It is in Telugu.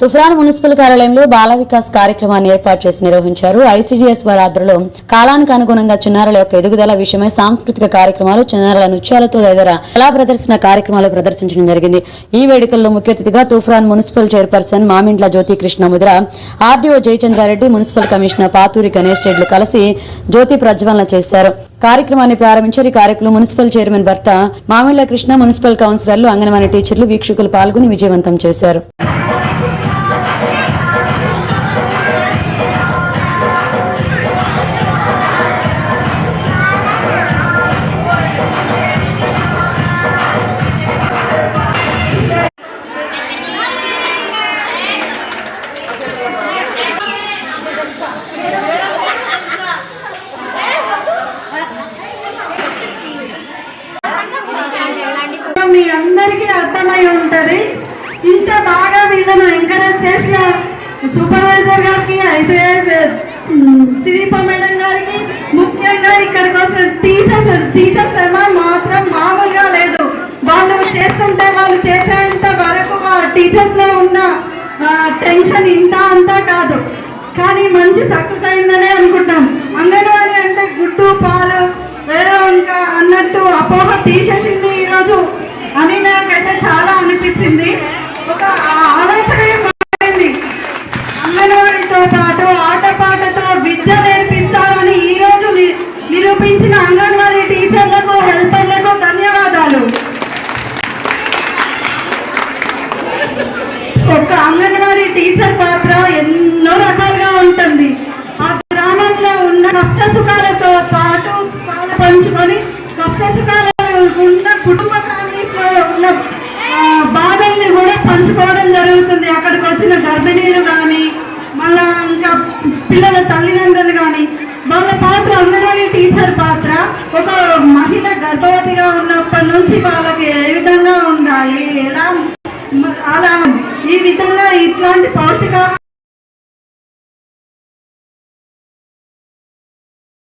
తుఫ్రాన్ మున్సిపల్ కార్యాలయంలో బాల వికాస్ కార్యక్రమాన్ని ఏర్పాటు చేసి నిర్వహించారు. ఐసీడీఎస్ వారి ఆధ్వర్యంలో కాలానికి అనుగుణంగా చిన్నారుల యొక్క ఎదుగుదల విషయమై సాంస్కృతిక కార్యక్రమాలు చిన్నారుల నృత్యాలతో తదితర కళా ప్రదర్శన కార్యక్రమాలు ప్రదర్శించడం జరిగింది. ఈ వేడుకల్లో ముఖ్య అతిథిగా Toopran municipal chairperson Mamindla Jyothi Krishna Mudra RDO Jayachandra Reddy municipal commissioner Pathuri Ganesh Reddy కలిసి జ్యోతి ప్రజ్వలన చేశారు. కార్యక్రమాన్ని ప్రారంభించారు. ఈ కార్యక్రమం మున్సిపల్ చైర్మన్ భర్త మామిళ్ళ కృష్ణ మున్సిపల్ కౌన్సిలర్లు అంగన్వాడీ టీచర్లు వీక్షకులు పాల్గొని విజయవంతం చేశారు. ఎంకరేజ్ చేసిన సూపర్వైజర్ గారికి ఐసీఎస్ శిరీప మేడం గారికి ముఖ్యంగా ఇక్కడికి వచ్చిన టీచర్స్ టీచర్స్ ఏమో మాత్రం మామూలుగా లేదు. వాళ్ళు చేస్తుంటే వాళ్ళు చేసేంత వరకు టీచర్స్లో ఉన్న టెన్షన్ ఇంత అంతా కాదు. కానీ మంచి సక్సెస్ అయిందనే అనుకుంటాం. అంగన్వాడీ అంటే గుడ్డు పాలు వేరే ఇంకా అన్నట్టు అపోహ తీసేసింది ఒక అంగన్వాడీ టీచర్ పాత్ర ఎన్నో రకాలుగా ఉంటుంది. ఆ గ్రామంలో ఉన్న కష్ట సుఖాలతో పాటు పాలు పంచుకొని కష్ట సుఖాలు ఉన్న కుటుంబ ఫ్యామిలీస్లో ఉన్న బాధల్ని కూడా పంచుకోవడం జరుగుతుంది. అక్కడికి వచ్చిన గర్భిణీలు కానీ మళ్ళా ఇంకా పిల్లల తల్లిదండ్రులు కానీ వాళ్ళ పాత్ర అంగన్వాడీ టీచర్ పాత్ర ఒక మహిళ గర్భవతిగా ఉన్నప్పటి నుంచి వాళ్ళకి ఏ విధంగా ఉండాలి? ఎలా అలా ఈ విధంగా ఇట్లాంటి పౌష్టికాహారం